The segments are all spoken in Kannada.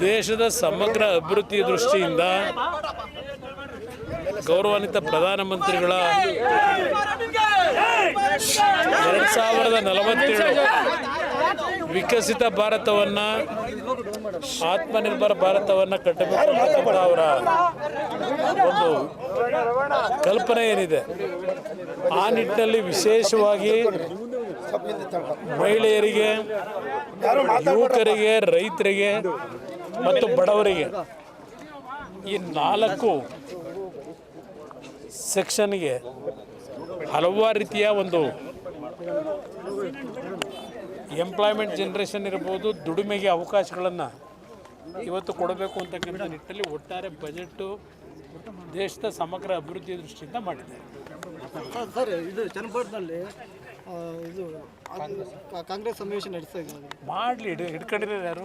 ದೇಶದ ಸಮಗ್ರ ಅಭಿವೃದ್ಧಿ ದೃಷ್ಟಿಯಿಂದ ಗೌರವಾನ್ವಿತ ಪ್ರಧಾನಮಂತ್ರಿಗಳ ಎರಡು ಸಾವಿರದ ನಲವತ್ತೇಳು ವಿಕಸಿತ ಭಾರತವನ್ನು, ಆತ್ಮನಿರ್ಭರ ಭಾರತವನ್ನು ಕಟ್ಟಬೇಕು ಅವರ ಒಂದು ಕಲ್ಪನೆ ಏನಿದೆ? ಆ ನಿಟ್ಟಿನಲ್ಲಿ ವಿಶೇಷವಾಗಿ ಮಹಿಳೆಯರಿಗೆ ಯುವಕರಿಗೆ ರೈತರಿಗೆ ಮತ್ತು ಬಡವರಿಗೆ ಈ ನಾಲ್ಕು ಸೆಕ್ಷನ್ಗೆ ಹಲವಾರು ರೀತಿಯ ಒಂದು ಎಂಪ್ಲಾಯ್ಮೆಂಟ್ ಜನ್ರೇಷನ್ ಇರ್ಬೋದು ದುಡಿಮೆಗೆ ಅವಕಾಶಗಳನ್ನು ಇವತ್ತು ಕೊಡಬೇಕು ಅಂತಕ್ಕಂಥ ನಿಟ್ಟಲ್ಲಿ ಒಟ್ಟಾರೆ ಬಜೆಟ್ಟು ದೇಶದ ಸಮಗ್ರ ಅಭಿವೃದ್ಧಿ ದೃಷ್ಟಿಯಿಂದ ಮಾಡಿದ್ದಾರೆ. ಸರ್, ಸರ್ ಇದು ಚನ್ನಪಟ್ಟಣದಲ್ಲಿ ಆ, ಇದು ಕಾಂಗ್ರೆಸ್ ಸಮಾವೇಶ ನಡೆಸ್ತಾ ಇದ್ದಾರೆ. ಮಾಡಲಿ ಹಿಡ್ಕೊಂಡಿರೋರು ಯಾರು?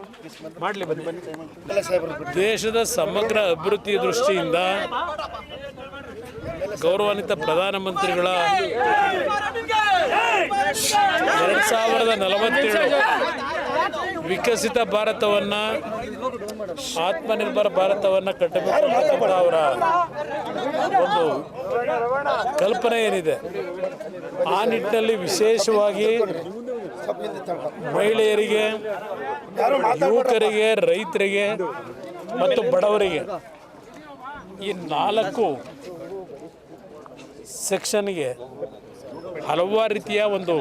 ಮಾಡಲಿ ಬನ್ನಿ. ಬನ್ನಿ ದೇಶದ ಸಮಗ್ರ ಅಭಿವೃದ್ಧಿ ದೃಷ್ಟಿಯಿಂದ ಗೌರವಾನ್ವಿತ ಪ್ರಧಾನಮಂತ್ರಿಗಳ ಎರಡು ಸಾವಿರದ ನಲವತ್ತೇಳು ವಿಕಸಿತ ಭಾರತವನ್ನು, ಆತ್ಮನಿರ್ಭರ ಭಾರತವನ್ನು ಕಟ್ಟಬೇಕು ಅವರ ಒಂದು ಕಲ್ಪನೆ ಏನಿದೆ. ಆ ನಿಟ್ಟಿನಲ್ಲಿ ವಿಶೇಷವಾಗಿ ಮಹಿಳೆಯರಿಗೆ, ಯುವಕರಿಗೆ, ರೈತರಿಗೆ ಮತ್ತು ಬಡವರಿಗೆ ಈ ನಾಲ್ಕು ಸೆಕ್ಷನ್ಗೆ ಹಲವಾರು ರೀತಿಯ ಒಂದು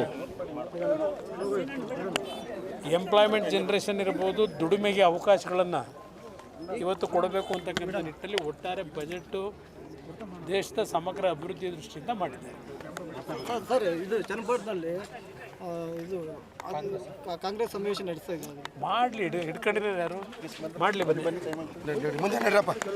ಎಂಪ್ಲಾಯ್ಮೆಂಟ್ ಜನ್ರೇಷನ್ ಇರ್ಬೋದು ದುಡಿಮೆಗೆ ಅವಕಾಶಗಳನ್ನು ಇವತ್ತು ಕೊಡಬೇಕು ಅಂತಕ್ಕಂಥ ನಿಟ್ಟಲ್ಲಿ ಒಟ್ಟಾರೆ ಬಜೆಟ್ಟು ದೇಶದ ಸಮಗ್ರ ಅಭಿವೃದ್ಧಿ ದೃಷ್ಟಿಯಿಂದ ಮಾಡಿದೆ ಸರ್, ಇದು ಚನ್ನಪಟ್ಟಣದಲ್ಲಿ ಇದು ಕಾಂಗ್ರೆಸ್ ಸಮಾವೇಶ ನಡೆಸ್ತಾ ಇದ್ದಾರೆ. ಮಾಡಲಿ ಹಿಡ್ಕೊಂಡಿರೋರು ಯಾರು? ಮಾಡಲಿ ಬನ್ನಿ ಬನ್ನಿ. ಮುಂದೆ ನಡ್ರಪ್ಪ.